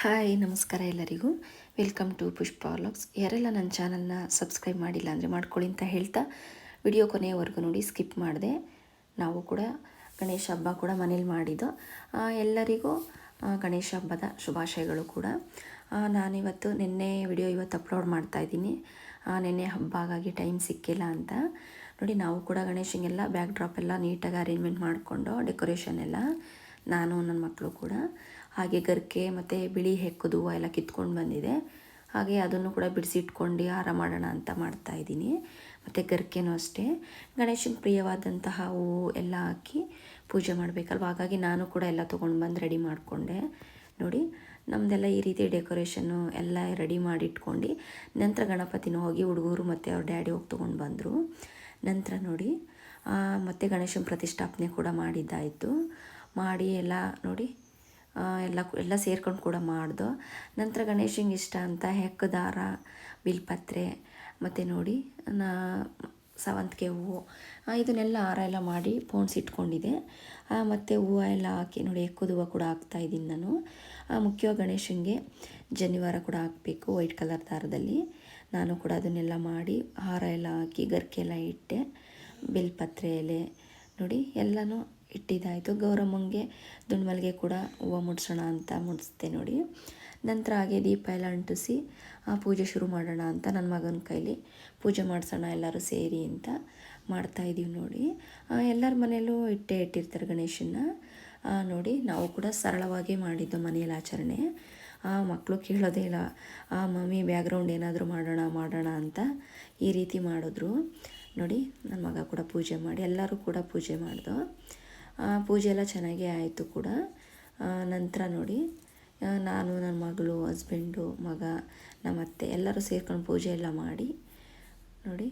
Hi ನಮಸ್ಕಾರ ಎಲ್ಲರಿಗೂ. Welcome to Pushpa vlogs ಯಾರೆಲ್ಲ ನನ್ನ ಚಾನಲ್ನ ಸಬ್ಸ್ಕ್ರೈಬ್ ಮಾಡಿಲ್ಲ ಅಂದರೆ ಮಾಡ್ಕೊಳ್ಳಿ ಅಂತ ಹೇಳ್ತಾ ವಿಡಿಯೋ ಕೊನೆಯವರೆಗೂ ನೋಡಿ ಸ್ಕಿಪ್ ಮಾಡಿದೆ. ನಾವು ಕೂಡ ಗಣೇಶ ಹಬ್ಬ ಕೂಡ ಮನೇಲಿ ಮಾಡಿದ್ದು. ಎಲ್ಲರಿಗೂ ಗಣೇಶ ಹಬ್ಬದ ಶುಭಾಶಯಗಳು ಕೂಡ. ನಾನಿವತ್ತು ನಿನ್ನೆ ವಿಡಿಯೋ ಇವತ್ತು ಅಪ್ಲೋಡ್ ಮಾಡ್ತಾ ಆ, ನಿನ್ನೆ ಹಬ್ಬ ಹಾಗಾಗಿ ಟೈಮ್ ಸಿಕ್ಕಿಲ್ಲ ಅಂತ. ನೋಡಿ ನಾವು ಕೂಡ ಗಣೇಶನಿಗೆಲ್ಲ ಬ್ಯಾಕ್ ಡ್ರಾಪ್ ಎಲ್ಲ ನೀಟಾಗಿ ಅರೇಂಜ್ಮೆಂಟ್ ಮಾಡಿಕೊಂಡು ಡೆಕೋರೇಷನ್ ಎಲ್ಲ ನಾನು ನನ್ನ ಮಕ್ಕಳು ಕೂಡ. ಹಾಗೆ ಗರ್ಕೆ ಮತ್ತು ಬಿಳಿ ಹೆಕ್ಕದು ಎಲ್ಲ ಕಿತ್ಕೊಂಡು ಬಂದಿದೆ. ಹಾಗೆ ಅದನ್ನು ಕೂಡ ಬಿಡಿಸಿಟ್ಕೊಂಡು ಹಾರ ಮಾಡೋಣ ಅಂತ ಮಾಡ್ತಾ ಇದ್ದೀನಿ. ಮತ್ತು ಗರ್ಕೆನೂ ಅಷ್ಟೇ. ಗಣೇಶನ ಪ್ರಿಯವಾದಂತಹ ಹೂವು ಎಲ್ಲ ಹಾಕಿ ಪೂಜೆ ಮಾಡಬೇಕಲ್ವ? ಹಾಗಾಗಿ ನಾನು ಕೂಡ ಎಲ್ಲ ತೊಗೊಂಡು ಬಂದು ರೆಡಿ ಮಾಡಿಕೊಂಡೆ. ನೋಡಿ ನಮ್ಮದೆಲ್ಲ ಈ ರೀತಿ ಡೆಕೋರೇಷನ್ನು ಎಲ್ಲ ರೆಡಿ ಮಾಡಿ ಇಟ್ಕೊಂಡು ನಂತರ ಗಣಪತಿನೂ ಹೋಗಿ ಹುಡುಗರು ಮತ್ತು ಅವ್ರ ಡ್ಯಾಡಿ ಹೋಗಿ ತೊಗೊಂಡು ಬಂದರು. ನಂತರ ನೋಡಿ ಮತ್ತೆ ಗಣೇಶನ ಪ್ರತಿಷ್ಠಾಪನೆ ಕೂಡ ಮಾಡಿದ್ದಾಯಿತು. ಮಾಡಿ ಎಲ್ಲ ನೋಡಿ ಎಲ್ಲ ಎಲ್ಲ ಸೇರ್ಕೊಂಡು ಕೂಡ ಮಾಡ್ದು. ನಂತರ ಗಣೇಶಂಗೆ ಇಷ್ಟ ಅಂತ ಹೆಕ್ಕ ದಾರ ಬಿಲ್ಪತ್ರೆ, ಮತ್ತು ನೋಡಿ, ನಾ, ಸೇವಂತಿಗೆ ಹೂವು ಇದನ್ನೆಲ್ಲ ಹಾರ ಎಲ್ಲ ಮಾಡಿ ಪೋಣ್ಸ್ ಇಟ್ಕೊಂಡಿದ್ದೆ ಮತ್ತು ಹೂವು ಎಲ್ಲ ಹಾಕಿ ನೋಡಿ ಎಕ್ಕದ ಹೂವು ಕೂಡ ಹಾಕ್ತಾ ಇದ್ದೀನಿ ನಾನು. ಮುಖ್ಯವಾಗಿ ಗಣೇಶನಿಗೆ ಜನಿವಾರ ಕೂಡ ಹಾಕಬೇಕು, ವೈಟ್ ಕಲರ್ ದಾರದಲ್ಲಿ ನಾನು ಕೂಡ ಅದನ್ನೆಲ್ಲ ಮಾಡಿ ಹಾರ ಎಲ್ಲ ಹಾಕಿ ಗರ್ಕೆ ಎಲ್ಲ ಇಟ್ಟೆ, ಬಿಲ್ಪತ್ರೆ ಎಲೆ ನೋಡಿ, ಎಲ್ಲನೂ ಇಟ್ಟಿದ್ದಾಯಿತು. ಗೌರಮ್ಮಂಗೆ ದುಂಡ್ಮಲ್ಗೆ ಕೂಡ ಹೂವು ಮುಡ್ಸೋಣ ಅಂತ ಮುಡಿಸ್ದೆ ನೋಡಿ. ನಂತರ ಹಾಗೆ ದೀಪ ಎಲ್ಲ ಅಂಟಿಸಿ ಆ ಪೂಜೆ ಶುರು ಮಾಡೋಣ ಅಂತ ನನ್ನ ಮಗನ ಕೈಲಿ. ಪೂಜೆ ಮಾಡಿಸೋಣ ಎಲ್ಲರೂ ಸೇರಿ ಅಂತ ಮಾಡ್ತಾಯಿದ್ದೀವಿ ನೋಡಿ. ಎಲ್ಲರ ಮನೆಯಲ್ಲೂ ಇಟ್ಟೇ ಇಟ್ಟಿರ್ತಾರೆ ಗಣೇಶನ್ನ. ನೋಡಿ ನಾವು ಕೂಡ ಸರಳವಾಗಿ ಮಾಡಿದ್ದು ಮನೆಯಲ್ಲಿ ಆಚರಣೆ. ಆ ಮಕ್ಕಳು ಕೇಳೋದೇ ಇಲ್ಲ. ಆ ಮಮ್ಮಿ ಬ್ಯಾಗ್ರೌಂಡ್ ಏನಾದರೂ ಮಾಡೋಣ ಮಾಡೋಣ ಅಂತ ಈ ರೀತಿ ಮಾಡಿದ್ರು. ನೋಡಿ ನನ್ನ ಮಗ ಕೂಡ ಪೂಜೆ ಮಾಡಿ ಎಲ್ಲರೂ ಕೂಡ ಪೂಜೆ ಮಾಡ್ದು. ಆ, ಪೂಜೆ ಎಲ್ಲ ಚೆನ್ನಾಗೇ ಆಯಿತು ಕೂಡ. ನಂತರ ನೋಡಿ ನಾನು ನನ್ನ ಮಗಳು ಹಸ್ಬೆಂಡು ಮಗ ನಮ್ಮತ್ತೆ ಎಲ್ಲರೂ ಸೇರ್ಕೊಂಡು ಪೂಜೆ ಎಲ್ಲ ಮಾಡಿ, ನೋಡಿ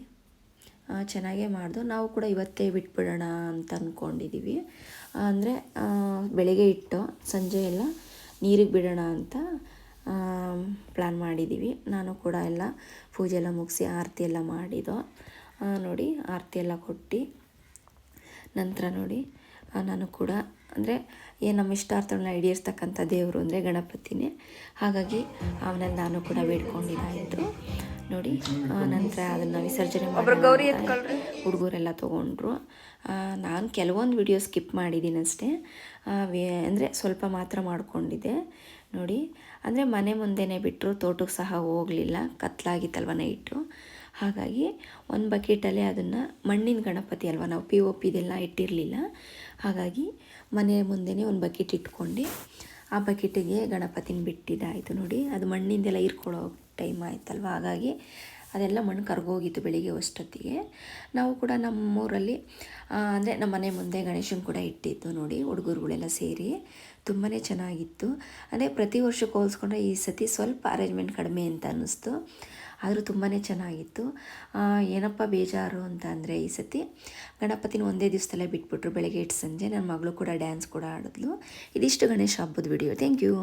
ಚೆನ್ನಾಗೇ ಮಾಡಿದೋ. ನಾವು ಕೂಡ ಇವತ್ತೇ ಬಿಟ್ಬಿಡೋಣ ಅಂತ ಅಂದ್ಕೊಂಡಿದ್ದೀವಿ ಅಂದರೆ ಬೆಳಗ್ಗೆ ಇಟ್ಟು ಸಂಜೆ ಎಲ್ಲ ನೀರಿಗೆ ಬಿಡೋಣ ಅಂತ ಪ್ಲ್ಯಾನ್ ಮಾಡಿದ್ದೀವಿ ನಾನು ಕೂಡ ಎಲ್ಲ ಪೂಜೆ ಎಲ್ಲ ಮುಗಿಸಿ ಆರತಿ ಎಲ್ಲ ಮಾಡಿದೋ ನೋಡಿ, ಆರತಿ ಎಲ್ಲ ಕೊಟ್ಟು, ನಂತರ ನೋಡಿ ನಾನು ಕೂಡ ಅಂದರೆ ಏನು ನಮ್ಮ ಇಷ್ಟಾರ್ಥಗಳನ್ನ ಈಡೇರಿಸ್ತಕ್ಕಂಥ ದೇವರು ಅಂದರೆ ಗಣಪತಿನೇ. ಹಾಗಾಗಿ ಅವನನ್ನು ನಾನು ಕೂಡ ಬೇಡ್ಕೊಂಡಿದ್ದಾಯಿತು ನೋಡಿ ನಂತರ ಅದನ್ನು ವಿಸರ್ಜನೆ ಗೌರಿ ಹುಡುಗರೆಲ್ಲ ತೊಗೊಂಡ್ರು. ನಾನು ಕೆಲವೊಂದು ವಿಡಿಯೋ ಸ್ಕಿಪ್ ಮಾಡಿದ್ದೀನಿ ಅಷ್ಟೇ. ಅಂದರೆ ಸ್ವಲ್ಪ ಮಾತ್ರ ಮಾಡಿಕೊಂಡಿದ್ದೆ. ನೋಡಿ ಅಂದರೆ ಮನೆ ಮುಂದೆನೇ ಬಿಟ್ಟರು ತೋಟಕ್ಕೆ ಸಹ ಹೋಗಲಿಲ್ಲ. ಕತ್ಲಾಗಿತ್ತಲ್ವ ನೈಟು. ಹಾಗಾಗಿ ಒಂದು ಬಕೆಟಲ್ಲೇ ಅದನ್ನು ಮಣ್ಣಿನ ಗಣಪತಿ ಅಲ್ವಾ, ನಾವು ಪಿ ಒ ಪಿದೆಲ್ಲ ಇಟ್ಟಿರಲಿಲ್ಲ. ಹಾಗಾಗಿ ಮನೆ ಮುಂದೆನೇ ಒಂದು ಬಕೆಟ್ ಇಟ್ಕೊಂಡು ಆ ಬಕೆಟಿಗೆ ಗಣಪತಿನ ಬಿಟ್ಟಿದ್ದಾಯಿತು ನೋಡಿ. ಅದು ಮಣ್ಣಿಂದೆಲ್ಲ ಇರ್ಕೊಳ್ಳೋ ಟೈಮ್ ಆಯಿತಲ್ವ? ಹಾಗಾಗಿ ಅದೆಲ್ಲ ಮಣ್ಣು ಕರ್ಗೋಗಿತ್ತು ಬೆಳಿಗ್ಗೆ ಅಷ್ಟೊತ್ತಿಗೆ. ನಾವು ಕೂಡ ನಮ್ಮೂರಲ್ಲಿ ಅಂದರೆ ನಮ್ಮ ಮನೆ ಮುಂದೆ ಗಣೇಶನ ಕೂಡ ಇಟ್ಟಿದ್ದು ನೋಡಿ, ಹುಡುಗರುಗಳೆಲ್ಲ ಸೇರಿ. ತುಂಬಾ ಚೆನ್ನಾಗಿತ್ತು. ಅಂದರೆ ಪ್ರತಿ ವರ್ಷಕ್ಕೆ ಹೋಲಿಸ್ಕೊಂಡ್ರೆ ಈ ಸತಿ ಸ್ವಲ್ಪ ಅರೇಂಜ್ಮೆಂಟ್ ಕಡಿಮೆ ಅಂತ ಅನ್ನಿಸ್ತು. ಆದರೂ ತುಂಬಾ ಚೆನ್ನಾಗಿತ್ತು. ಏನಪ್ಪ ಬೇಜಾರು ಅಂತ ಅಂದರೆ ಈ ಸತಿ ಗಣಪತಿನ ಒಂದೇ ದಿವಸದಲ್ಲೇ ಬಿಟ್ಬಿಟ್ರು ಬೆಳಗ್ಗೆ ಇಟ್ಟು ಸಂಜೆ. ನನ್ನ ಮಗಳು ಕೂಡ ಡ್ಯಾನ್ಸ್ ಕೂಡ ಆಡಿದ್ಲು. ಇದಿಷ್ಟು ಗಣೇಶ ಹಬ್ಬದ ವಿಡಿಯೋ ಥ್ಯಾಂಕ್ ಯು